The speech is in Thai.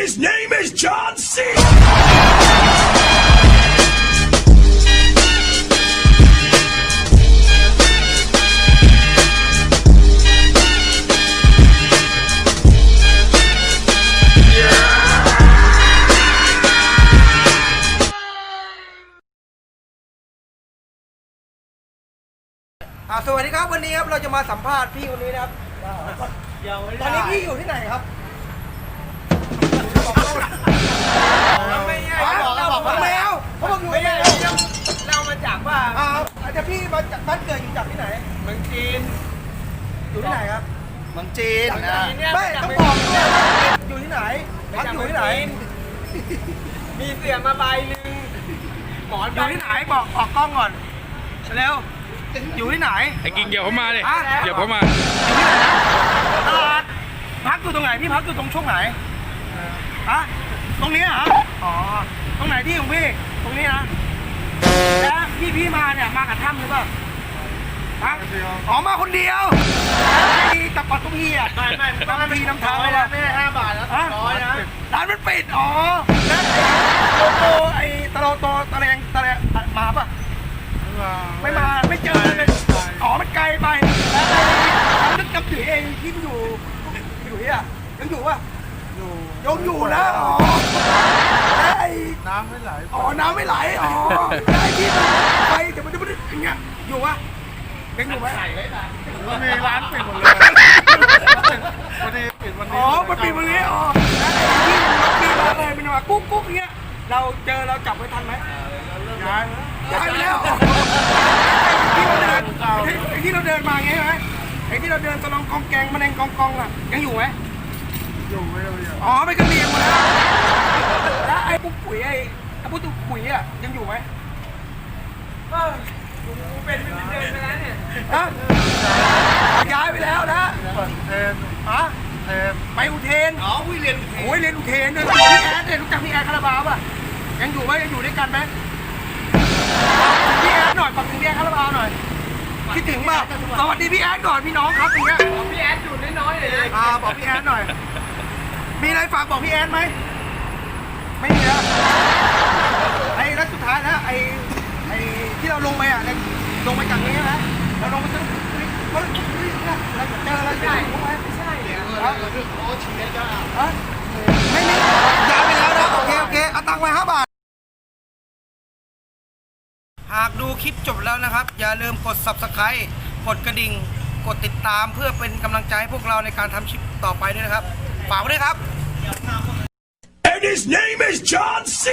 his name is John C. อ่าสวัสดีครับวันนี้ครับเราจะมาสัมภาษณ์พี่คนนี้นะครับตอนนี้พี่อยู่ที่ไหนครับ จะพี่มาจากบ้านเกิดอยู่จากที่ไหนเมืองจีนอยู่ที่ไหนครับเมืองจีนนะเนี่ยไม่ต้องบอกด้วยว่าอยู่ที่ไหนพักอยู่ที่ไหน มีเสือมาใบหนึ่งหมอนอยู่ที่ไหนบอกออกกล้องก่อนเร็วอยู่ที่ไหนไอ้กิ่งเดี๋ยวเขามาเลยอะเดี๋ยวเขามาตลาดพักอยู่ตรงไหนพี่พักอยู่ตรงช่วงไหนฮะตรงนี้เหรออ๋อ พี่พี่มาเนี่ยมากับถ้ำหรือเปล่าฮะอ๋อมาคนเดียวแล้วไอ้กับปัตตุพีอะไม่ไม่ตอนพีนำทางร้อไปยแล้นะวไม่ใช่ห้าบาทแล้วฮะร้อยนะร้านมันปิดอ๋อแล้วไอ้โลโก้ไอ้ตะโลโตตะแรงตะแรงมาปะไม่มาไม่เจอเลยอ๋อมันไกลไปแล้วไอ้นึกกับถือเองที่มันอยู่อยู่อะยังอยู่ปะ อยู่ยังอยู่นะอ๋อแล้วไอ้น้ำไม่ไหลอ๋อน้ำไม่ไหลอ๋อแล้วไอ้ที่มันไปแต่มันจะไม่ได้อย่างเงี้ยอยู่ปะยังอยู่ไหมมันมีร้านปิดหมดเลยพอดีปิดวันนี้อ๋อมันปิดวันนี้อ๋อแล้วไอ้ที่มันล็อกปี้มาเลยมันมากุ๊กกุ๊กอย่างเงี้ยเราเจอเราจับไว้ทันไหมย้ายย้ายไปแล้วที่เราเดินไอ้ที่เราเดินมาไงไหมไอ้ที่เราเดินตะลองกองแกงแมลงกองกองอะยังอยู่ไหม อยู่ไม่ได้อยู่อ๋อไม่กระเบียงหมดแล้วแล้วไอ้ปุ๊กปุ๋ยไอ้ไอ้ปุ๊กปุ๋ยอะยังอยู่ไหมเออกูเป็นเป็นเดือนไปแล้วเนี่ยฮะย้ายไปแล้วนะเทนฮะเทนไปอุเทนอ๋อวิเรียนโอ้ยเรียนอุเทนด้วยพี่แอดเนี่ยรู้จักพี่แอดคาราบาวป่ะยังอยู่ไหมยังอยู่ด้วยกันไหมพี่แอดหน่อยฝากถึงพี่แอดคาราบาวหน่อยคิดถึงป่ะสวัสดีพี่แอดก่อนพี่น้องครับอย่างเงี้ยพี่แอดอยู่น้อยๆเลยนะอ่าบอกพี่แอดหน่อย มีอะไรฝากบอกพี่แอดไหม ไม่มีแล้วไอ้แล้วสุดท้ายแล้วไอ้ไอ้ที่เราลงไปอะลงไปจากนี้นะเราลงไปถึงเขาเจออะไรใช่ไหมไม่ใช่ไม่มีย้ายไปแล้วนะโอเคโอเคเอาตังค์ไปห้าบาทหากดูคลิปจบแล้วนะครับ อย่าลืมกด subscribe กดกระดิ่ง กดติดตามเพื่อเป็นกำลังใจให้พวกเราในการทำคลิปต่อไปด้วยนะครับ ฝากไว้ด้วยครับ And his name is John C.